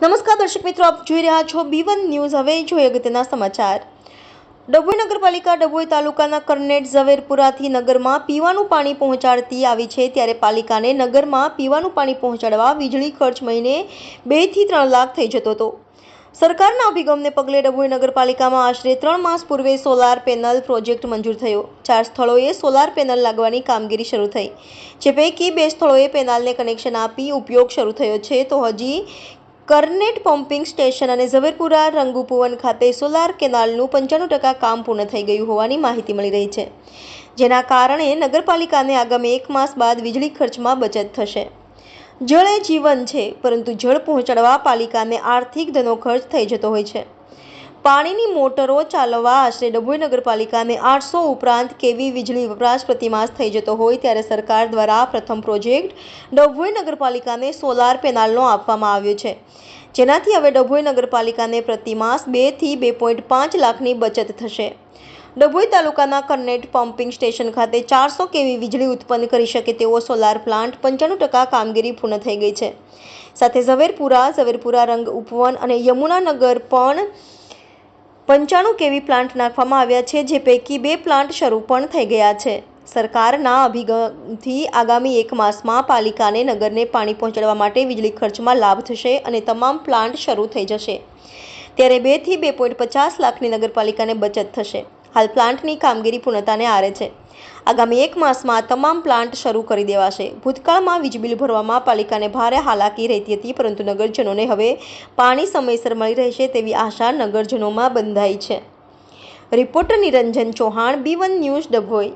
નમસ્કાર દર્શક મિત્રો, આપ જોઈ રહ્યા છો બી વન ન્યૂઝ હવે જોઈએ અગત્યના સમાચાર. ડભોઈ નગરપાલિકા ડભોઈ તાલુકાના કરનેટ ઝવેરપુરાથી નગરમાં પીવાનું પાણી પહોંચાડતી આવી છે ત્યારે પાલિકાને નગરમાં પીવાનું પાણી પહોંચાડવા વીજળી ખર્ચ મહિને બેથી ત્રણ લાખ થઈ જતો હતો. સરકારના અભિગમને પગલે ડભોઈ નગરપાલિકામાં આશરે ત્રણ માસ પૂર્વે સોલાર પેનલ પ્રોજેક્ટ મંજૂર થયો. ચાર સ્થળોએ સોલાર પેનલ લાગવાની કામગીરી શરૂ થઈ. જે પૈકી બે સ્થળોએ પેનલને કનેક્શન આપી ઉપયોગ શરૂ થયો છે, તો હજી કરનેટ પમ્પિંગ સ્ટેશન અને ઝવેરપુરા રંગુપુવન ખાતે સોલાર કેનાલનું પંચાણું ટકા કામ પૂર્ણ થઈ ગયું હોવાની માહિતી મળી રહી છે, જેના કારણે નગરપાલિકાને આગામી એક માસ બાદ વીજળી ખર્ચમાં બચત થશે. જળ એ જીવન છે, પરંતુ જળ પહોંચાડવા પાલિકાને આર્થિક ધનો ખર્ચ થઈ જતો હોય છે. પાણીની મોટરો ચાલવા આશરે ડભોઈ નગરપાલિકાને આઠસો ઉપરાંત કેવી વીજળી વપરાશ પ્રતિમાસ થઈ જતો હોય ત્યારે સરકાર દ્વારા પ્રથમ પ્રોજેક્ટ ડભોઈ નગરપાલિકાને સોલાર પેનલનો આપવામાં આવ્યો છે. જેનાથી હવે ડભોઈ નગરપાલિકાને પ્રતિમાસ બેથી બે પોઈન્ટ પાંચ લાખની બચત થશે. ડભોઈ તાલુકાના કરનેટ પમ્પિંગ સ્ટેશન ખાતે ચારસો કેવી વીજળી ઉત્પન્ન કરી શકે તેવો સોલાર પ્લાન્ટ પંચાણું ટકા કામગીરી પૂર્ણ થઈ ગઈ છે. સાથે ઝવેરપુરા ઝવેરપુરા રંગ ઉપવન અને યમુનાનગર પણ પંચાણું કેવી પ્લાન્ટ નાખવામાં આવ્યા છે, જે પૈકી બે પ્લાન્ટ શરૂ પણ થઈ ગયા છે. સરકારના અભિગમથી આગામી એક માસમાં પાલિકાને નગરને પાણી પહોંચાડવા માટે વીજળી ખર્ચમાં લાભ થશે અને તમામ પ્લાન્ટ શરૂ થઈ જશે. ત્યારે બેથી બે પોઈન્ટ પચાસ લાખની નગરપાલિકાને બચત થશે. હાલ પ્લાન્ટની કામગીરી પૂર્ણતાને આરે છે. આગામી એક માસમાં તમામ પ્લાન્ટ શરૂ કરી દેવાશે. ભૂતકાળમાં વીજ બિલ ભરવામાં પાલિકાને ભારે હાલાકી રહેતી હતી, પરંતુ નગરજનોને હવે પાણી સમયસર મળી રહેશે તેવી આશા નગરજનોમાં બંધાઈ છે. Reporter Niranjan Chauhan, B one news Dabhoi.